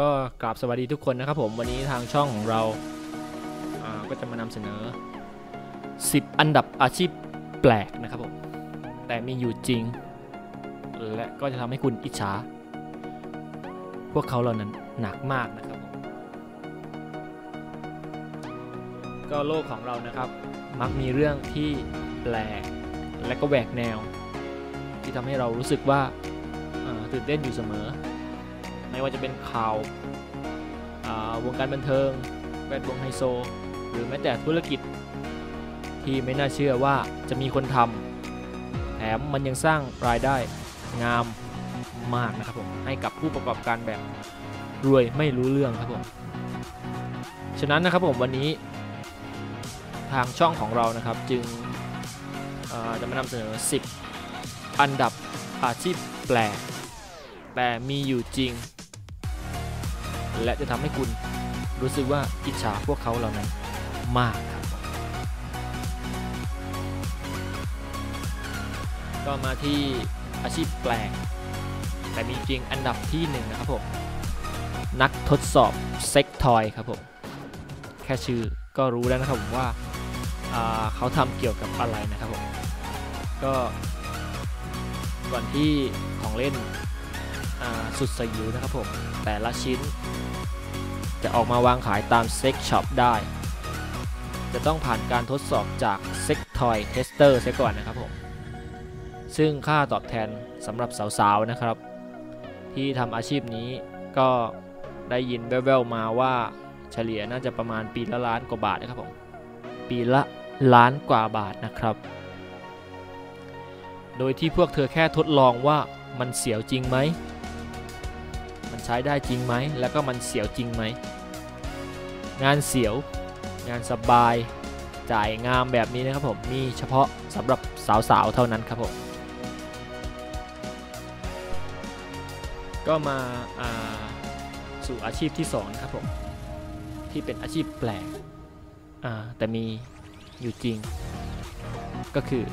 ก็กราบสวัสดีทุกคนนะครับผมวันนี้ทางช่องของเราก็จะมานำเสนอ 10 อันดับอาชีพแปลกนะครับผมแต่มีอยู่จริง และก็จะทำให้คุณอิจฉาพวกเขาเหล่านั้นหนักมากนะครับผมก็โลกของเรานะครับ มักมีเรื่องที่แปลกและก็แหวกแนว ที่ทำให้เรารู้สึกว่าตื่นเต้นอยู่เสมอ ไม่ว่าจะเป็นข่าววงการบันเทิงแวดวงไฮโซ หรือแม้แต่ธุรกิจ ที่ไม่น่าเชื่อว่าจะมีคนทำแถมมันยังสร้างรายได้งามมากนะครับผมให้กับผู้ประกอบการแบบรวยไม่รู้เรื่องครับผมฉะนั้นนะครับผมวันนี้ทางช่องของเรานะครับจึงจะมานำเสนอ 10 อันดับอาชีพแปลกแต่มีอยู่จริง และจะทำให้คุณรู้สึกว่าอิจฉาพวกเขาเหล่านั้นมากครับ ก็มาที่อาชีพแปลก แต่มีจริงอันดับที่หนึ่งนะครับผม นักทดสอบเซ็กทอยครับผม แค่ชื่อก็รู้แล้วนะครับผมว่าาเขาทำเกี่ยวกับอะไรนะครับผม ก็ก่อนที่ของเล่น สุดสยิวนะครับผม แต่ละชิ้น จะออกมาวางขายตามเซ็กช็อปได้ จะต้องผ่านการทดสอบจากเซ็กทอยเทสเตอร์เสียก่อนนะครับผม ซึ่งค่าตอบแทนสำหรับสาวๆนะครับ ที่ทำอาชีพนี้ก็ได้ยินแว่วๆมาว่าเฉลี่ยน่าจะประมาณปีละล้านกว่าบาทนะครับผม ปีละล้านกว่าบาทนะครับ โดยที่พวกเธอแค่ทดลองว่ามันเสียวจริงไหม ช้ได้จริงไหม แล้วก็มันเสียวจริงไหม งานเสียว งานสบาย จ่ายงามแบบนี้นะครับผม มีเฉพาะสำหรับสาวๆ เท่านั้นครับผม ก็มาาสู่อาชีพที่2ครับผม ที่เป็นอาชีพแปลก แต่มีอยู่จริง ก็คือ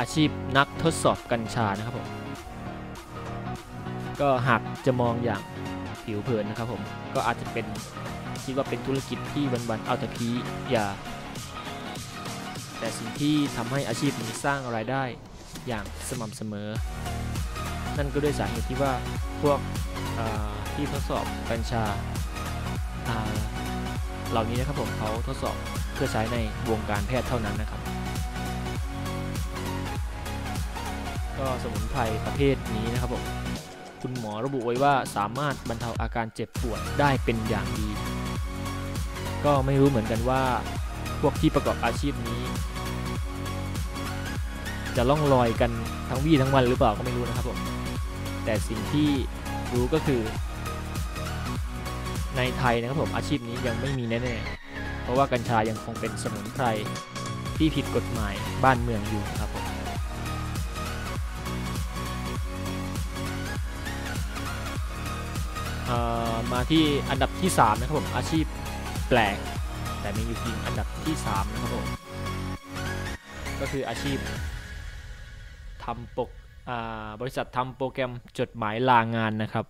อาชีพนักทดสอบกัญชานะครับผม ก็หากจะมองอย่างผิวเผินนะครับผมก็อาจจะเป็นคิดว่าเป็นธุรกิจที่วันๆเอาแต่พีอย่า แต่สิ่งที่ทำให้อาชีพนี้สร้างรายได้อย่างสม่ำเสมอ นั่นก็ด้วยสาเหตุที่ว่าพวกที่ทดสอบกัญชาาเหล่านี้นะครับผมเขาทดสอบเพื่อใช้ในวงการแพทย์เท่านั้นนะครับ ก็สมุนไพรประเภทนี้นะครับผม คุณหมอระบุไว้ว่าสามารถบรรเทาอาการเจ็บปวดได้เป็นอย่างดี ก็ไม่รู้เหมือนกันว่า พวกที่ประกอบอาชีพนี้ จะล่องลอยกันทั้งวี่ทั้งวันหรือเปล่าก็ไม่รู้นะครับผมแต่สิ่งที่รู้ก็คือ ในไทยนะครับผมอาชีพนี้ยังไม่มีแน่ๆเพราะว่ากัญชายังคงเป็นสมุนไพรที่ผิดกฎหมายบ้านเมืองอยู่ครับผม มาที่อันดับที่ 3 นะครับผมอาชีพแปลก แต่มีอยู่จริงอันดับที่ 3 นะครับผมก็คืออาชีพทำปกบริษัททำโปรแกรมจดหมายลางานนะครับ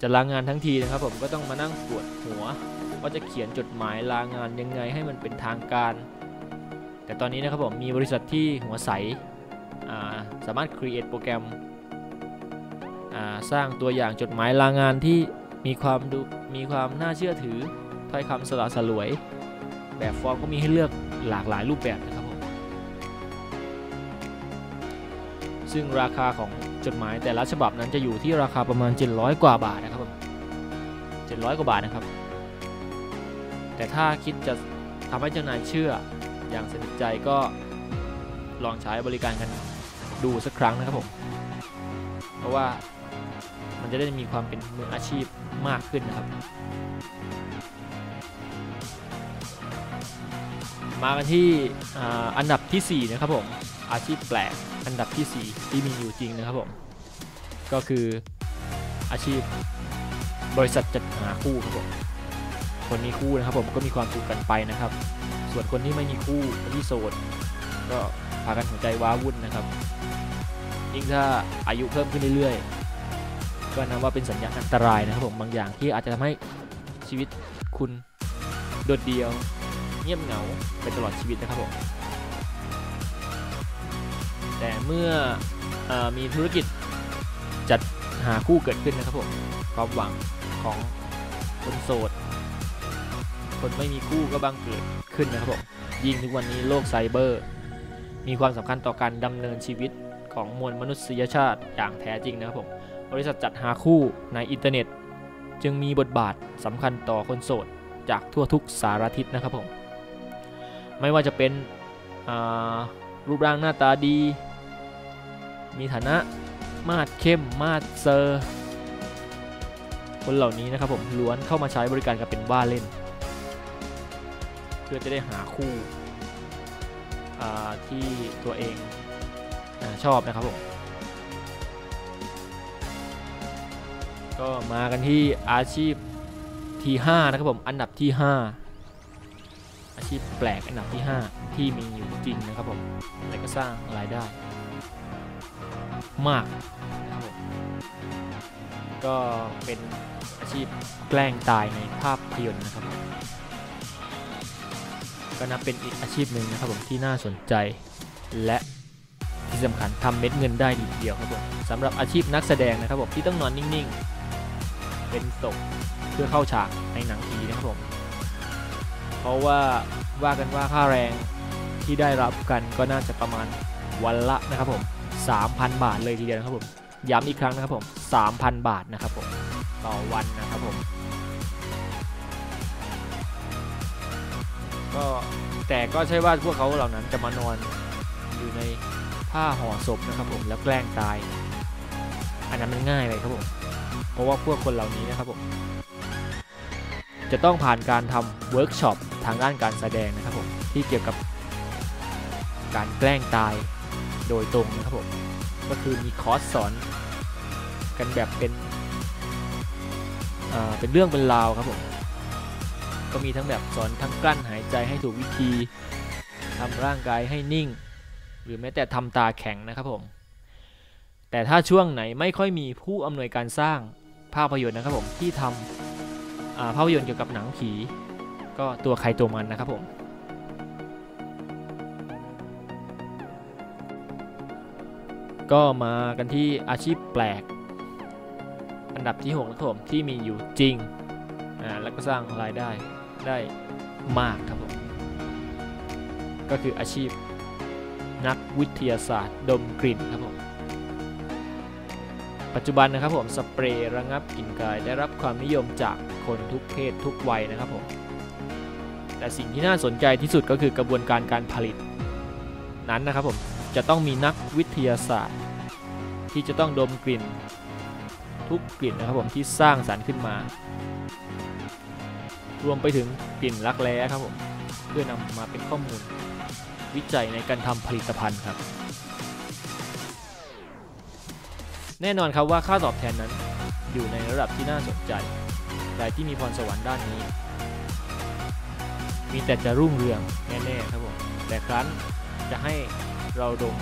จะลางานทั้งทีนะครับผมก็ต้องมานั่งปวดหัว ว่าจะเขียนจดหมายลางานยังไงให้มันเป็นทางการ แต่ตอนนี้นะครับผมมีบริษัทที่หัวใสาสามารถ create โปรแกรม สร้างตัวอย่างจดหมายลางานที่มีความดูมีความน่าเชื่อถือถ้อยคำสละสลวย แบบฟอร์มก็มีให้เลือกหลากหลายรูปแบบนะครับผมซึ่งราคาของจดหมายแต่ละฉบับนั้นจะอยู่ที่ราคาประมาณ 700 กว่าบาทนะครับผม700 กว่าบาทนะครับ แต่ถ้าคิดจะทำให้เจ้านายเชื่ออย่างสนิทใจก็ลองใช้บริการกันดูสักครั้งนะครับผม เพราะว่า มันจะได้มีความเป็นมืออาชีพมากขึ้นนะครับ มากันที่อ่าอันดับทีสี่ 4 นะครับผมอาชีพแปลกอันดับที่ 4 ที่มีอยู่จริงนะครับผมก็คืออาชีพบริษัทจัดหาคู่ครับผมคนมีคู่นะครับผมก็มีความสุขกันไปนะครับ ส่วนคนที่ไม่มีคู่ที่โสดก็พากันหัวใจว้าวุ่นนะครับยิ่งถ้าอายุเพิ่มขึ้นเรื่อยๆ ก็นับว่าเป็นสัญญาณอันตรายนะครับผมบางอย่างที่อาจจะทำให้ชีวิตคุณโดดเดี่ยว เงียบเหงาไปตลอดชีวิตนะครับผมแต่เมื่อออมีธุรกิจจัดหาคู่เกิดขึ้นนะครับผมความหวังของคนโสด คนไม่มีคู่ก็บังเกิดขึ้นนะครับผมยิ่งทุกวันนี้โลกไซเบอร์ มีความสำคัญต่อการดำเนินชีวิตของมวลมนุษยชาติอย่างแท้จริงนะครับผม บริษัทจัดหาคู่ในอินเทอร์เน็ต จึงมีบทบาทสำคัญต่อคนโสดจากทั่วทุกสารทิศนะครับผม ไม่ว่าจะเป็นรูปร่างหน้าตาดี มีฐานะมาดเข้มมาดเซอร์คนเหล่านี้นะครับผมล้วนเข้ามาใช้บริการกันเป็นว่าเล่น เพื่อจะได้หาคู่ที่ตัวเองอชอบนะครับผม ก็มากันที่อาชีพที่5นะครับผมอันดับที่ 5 อาชีพแปลกอันดับที่ 5 ที่มีอยู่จริงนะครับผมและก็สร้างรายได้ มากนะครับผมก็เป็นอาชีพแกล้งตายในภาพยนตร์นะครับผมก็นับเป็นอีกอาชีพหนึ่งนะครับผมที่น่าสนใจและที่สำคัญทำเม็ดเงินได้ดีเดียวครับผมสำหรับอาชีพนักแสดงนะครับผมที่ต้องนอนนิ่งๆ เป็นศพเพื่อเข้าฉากในหนังผีนะครับผม เพราะว่าว่ากันว่าค่าแรงที่ได้รับกันก็น่าจะประมาณวันละนะครับผม 3,000 บาทเลยทีเดียวนะครับผม ย้ำอีกครั้งนะครับผม 3,000 บาทนะครับผม ต่อวันนะครับผม ก็แต่ก็ใช่ว่าพวกเขาเหล่านั้นจะมานอนอยู่ในผ้าห่อศพนะครับผมแล้วแกล้งตาย อันนั้นมันง่ายเลยครับผม ราะว่าพวกคนเหล่านี้นะครับผมจะต้องผ่านการทำเวิร์กช็อปทางด้านการแสดงนะครับผมที่เกี่ยวกับการแกล้งตายโดยตรงนะครับผมก็คือมีคอร์สสอนกันแบบเป็นเป็นเรื่องเป็นราวครับผมก็มีทั้งแบบสอนทั้งกลั้นหายใจให้ถูกวิธีทำร่างกายให้นิ่ง หรือแม้แต่ทำตาแข็งนะครับผมแต่ถ้าช่วงไหนไม่ค่อยมีผู้อำนวยการสร้าง ภาพยนตร์นะครับผมที่ทำภาพยนตร์เกี่ยวกับหนังผี ก็ตัวใครตัวมันนะครับผมก็มากันที่อาชีพแปลก อันดับที่6นะครับผมที่มีอยู่จริงอ่าแล้วก็สร้างรายได้ได้มากครับผมก็คืออาชีพนักวิทยาศาสตร์ดมกลิ่นครับผม ปัจจุบันนะครับผมสเปรย์ระงับกลิ่นกายได้รับความนิยมจากคนทุกเพศทุกวัยนะครับผมแต่สิ่งที่น่าสนใจที่สุดก็คือกระบวนการการผลิต นั้นนะครับผมจะต้องมีนักวิทยาศาสตร์ ที่จะต้องดมกลิ่น ทุกกลิ่นนะครับผมที่สร้างสารรค์ขึ้นมา รวมไปถึงกลิ่นรักแร้ครับผมเพื่อนำมาเป็นข้อมูล วิจัยในการทำผลิตภัณฑ์ครับ แน่นอนครับว่าค่าตอบแทนนั้น อยู่ในระดับที่น่าสนใจใครที่มีพรสวรรค์ด้านนี้ มีแต่จะรุ่งเรืองแน่ๆครับผมแต่ครั้นจะให้เราดม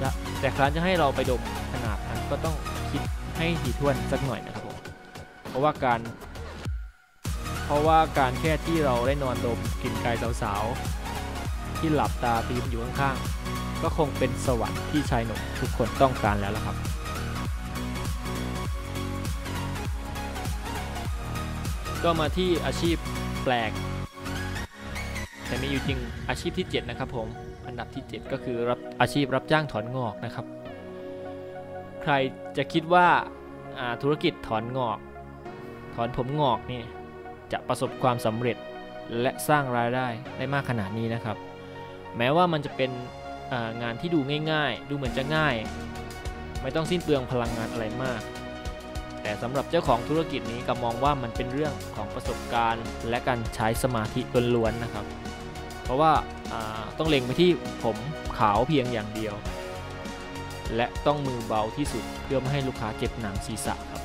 จะแต่ครั้นจะให้เราไปดมขนาดนั้นก็ต้องคิดให้ถี่ถ้วนสักหน่อยนะครับผมเพราะว่าการ เพราะว่าการแค่ที่เราได้นอนดมกลิ่นกายสาวๆที่หลับตาปีมอยู่ข้างๆก็คงเป็นสวรรค์ที่ชายหนุ่มทุกคนต้องการแล้วล่ะครับ ก็มาที่อาชีพแปลก แต่มีอยู่จริงอาชีพที่ 7 นะครับผมอันดับที่ 7 ก็คือรับอาชีพรับจ้างถอนงอกนะครับ ใครจะคิดว่าธุรกิจถอนงอก ถอนผมงอกนี่จะประสบความสำเร็จและสร้างรายได้ได้มากขนาดนี้นะครับ แม้ว่ามันจะเป็นงานที่ดูง่าย ๆ ดูเหมือนจะง่าย ไม่ต้องสิ้นเปลืองพลังงานอะไรมาก แต่สำหรับเจ้าของธุรกิจนี้ก็มองว่ามันเป็นเรื่องของประสบการณ์ และการใช้สมาธิล้วนๆนะครับ เพราะว่าต้องเล็งไปที่ผมขาวเพียงอย่างเดียว และต้องมือเบาที่สุดเพื่อไม่ให้ลูกค้าเจ็บหนังศีรษะครับ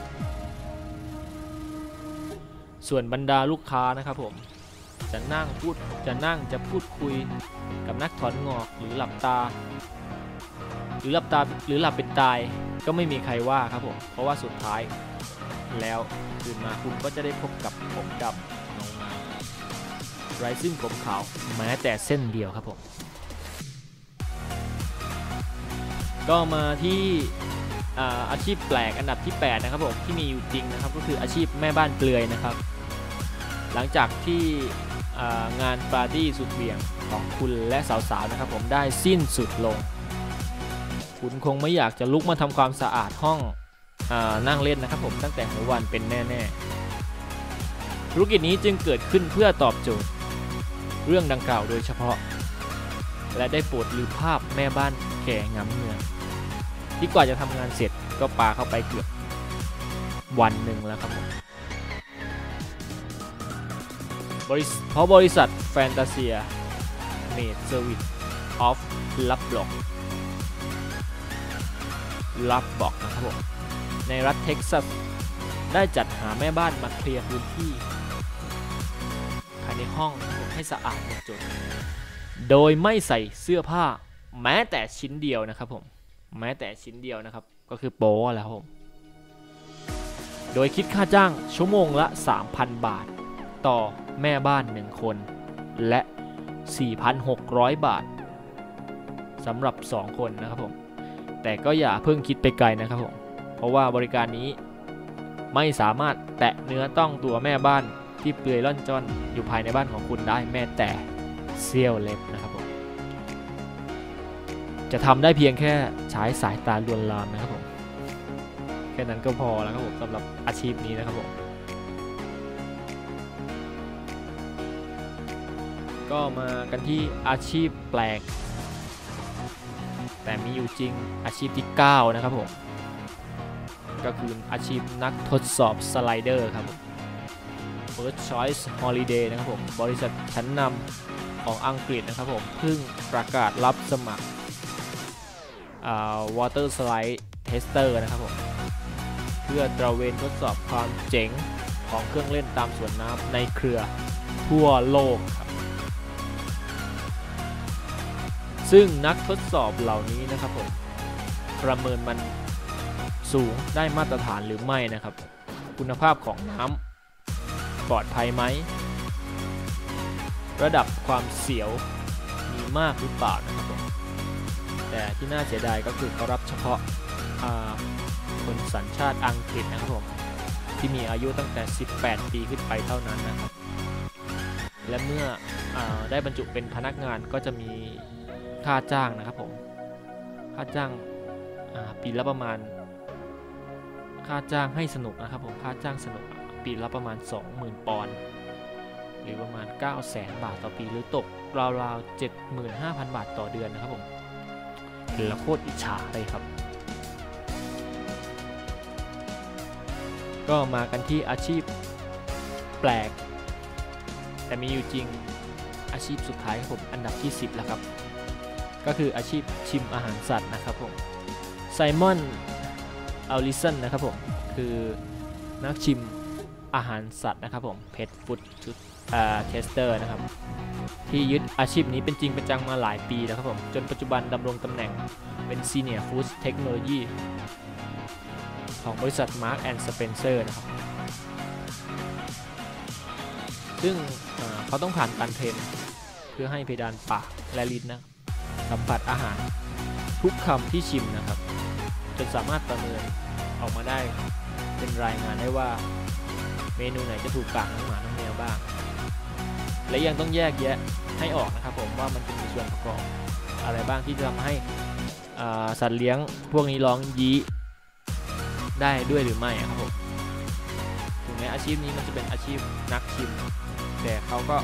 ส่วนบรรดาลูกค้านะครับผมจะนั่งพูดจะนั่งจะพูดคุยกับนักถอนงอกหรือหลับตา หรือหลับตาหรือหลับเป็นตาย ก็ไม่มีใครว่าครับผม เพราะว่าสุดท้ายแล้วตื่นมาคุณก็จะได้พบกับผมดำเงางาไรซึ่งผมขาวแม้แต่เส้นเดียวครับผม ก็มาที่อาอาชีพแปลกอันดับที่ 8 นะครับผมที่มีอยู่จริงนะครับก็คืออาชีพแม่บ้านเปลือยนะครับ หลังจากที่างานปาร์ตี้สุดเหวี่ยงของคุณและสาวๆนะครับผมได้สิ้นสุดลง คุณคงไม่อยากจะลุกมาทำความสะอาดห้องอนั่งเล่นนะครับผมตั้งแต่หัววันเป็นแน่ๆ ธุรกิจนี้จึงเกิดขึ้นเพื่อตอบโจทย์ เรื่องดังกล่าวโดยเฉพาะ และได้โปรดลืมภาพแม่บ้านแก่งำเมืองที่กว่าจะทำงานเสร็จก็ปาเข้าไปเกือบวันหนึ่งแล้วครับผมบริเพราะบริษัทแฟนตาเซียเมดเซอร์วิสออฟลับบล็อก ลับบอกนะครับผมในรัฐเท็กซัสได้จัดหาแม่บ้านมาเคลียร์พื้นที่ภายในห้องให้สะอาดหมดจด โดยไม่ใส่เสื้อผ้า แม้แต่ชิ้นเดียวนะครับผม แม้แต่ชิ้นเดียวนะครับ ก็คือโป๊แล้วครับผมโดยคิดค่าจ้างชั่วโมงละ 3,000 บาท ต่อแม่บ้าน 1 คน และ 4,600 บาทสำหรับ 2 คนนะครับผม แต่ก็อย่าเพิ่งคิดไปไกลนะครับผมเพราะว่าบริการนี้ไม่สามารถแตะเนื้อต้องตัวแม่บ้านที่เปลือยล่อนจอนอยู่ภายในบ้านของคุณได้แม้แต่เสี้ยวเล็บนะครับผมจะทำได้เพียงแค่ใช้สายตาลวนลามนะครับผมแค่นั้นก็พอแล้วครับผมสำหรับอาชีพนี้นะครับผมก็มากันที่อาชีพแปลก แต่มีอยู่จริงอาชีพที่ 9 นะครับผม ก็คืออาชีพนักทดสอบสไลเดอร์ครับผม First Choice Holiday นะครับผม บริษัทชั้นนำของอังกฤษนะครับผม เพิ่งประกาศรับสมัคร Water Slide Tester นะครับผม เพื่อตระเวนทดสอบความเจ๋งของเครื่องเล่นตามสวนน้ำในเครือทั่วโลกครับ ซึ่งนักทดสอบเหล่านี้นะครับผมประเมินมันสูงได้มาตรฐานหรือไม่นะครับ คุณภาพของน้ำปลอดภัยไหม ระดับความเสียวมีมากหรือเปล่านะครับผมแต่ที่น่าเสียดายก็คือเขารับเฉพาะคนสัญชาติอังกฤษนะครับผมที่มีอายุตั้งแต่ 18 ปีขึ้นไปเท่านั้นนะครับ และเมื่ออได้บรรจุเป็นพนักงานก็จะมี ค่าจ้างนะครับผมค่าจ้างปีละประมาณ ค่าจ้างให้สนุกนะครับผมค่าจ้างสนุกปีละประมาณ 20,000 ปอนด์หรือประมาณ 9 0 0 0 0 0 บาทต่อปีหรือตกราวๆ75,000 บาทต่อเดือนนะครับผมเห็นแล้วโคตรอิจฉาเลยครับ ก็มากันที่อาชีพแปลก แต่มีอยู่จริงอาชีพสุดท้ายครับผมอันดับที่ 10 แล้วครับ ก็คืออาชีพชิมอาหารสัตว์นะครับผมไซมอนอัลลิสันนะครับผมคือนักชิมอาหารสัตว์นะครับผมเพจฟุตชุดเทสเตอร์นะครับที่ยึดอาชีพนี้เป็นจริงเป็นจังมาหลายปีแล้วครับผม จนปัจจุบันดำรงตำแหน่งเป็น Senior Food Technology ของบริษัท Mark and Spencer นะครับ ซึ่งเขาต้องผ่านการเทรนเพื่อให้เพดานปากและลิ้นนะ สัมผัสอาหารทุกคำที่ชิมนะครับ จนสามารถประเมินออกมาได้เป็นรายงานได้ว่า เมนูไหนจะถูกปากน้องหมาน้องแมวบ้าง และยังต้องแยกแยะให้ออกนะครับผมว่ามันจะมีส่วนประกอบอะไรบ้างที่จะทำให้สัตว์เลี้ยงพวกนี้ร้องยี้ได้ด้วยหรือไม่ครับผมถึงแม้อาชีพนี้มันจะเป็นอาชีพนักชิม แต่เขาก็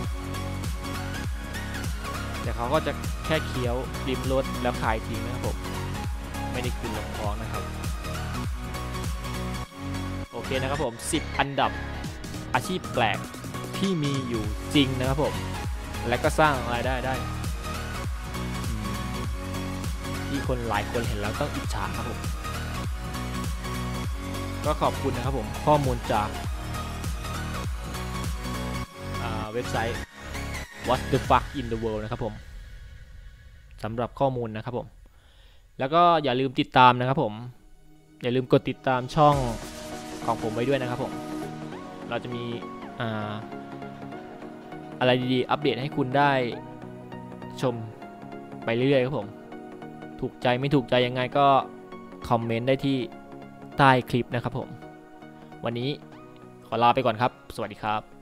แต่เขาก็จะแค่เคี้ยวริมรสแล้วขายทิ้งนะครับผมไม่ได้คืนลงท้องนะครับ โอเคนะครับผม 10 อันดับอาชีพแปลกที่มีอยู่จริงนะครับผม และก็สร้างรายได้ได้ ที่คนหลายคนเห็นแล้วต้องอิจฉาครับผม ก็ขอบคุณนะครับผม ข้อมูลจากเว็บไซต์ what the fuck in the world นะครับผมสำหรับข้อมูลนะครับผม แล้วก็อย่าลืมติดตามนะครับผม อย่าลืมกดติดตามช่องของผมไว้ด้วยนะครับผม เราจะมีอ่าอะไรดีๆ อัปเดตให้คุณได้ชมไปเรื่อยๆครับผม ถูกใจไม่ถูกใจยังไงก็คอมเมนต์ได้ที่ใต้คลิปนะครับผม วันนี้ขอลาไปก่อนครับ สวัสดีครับ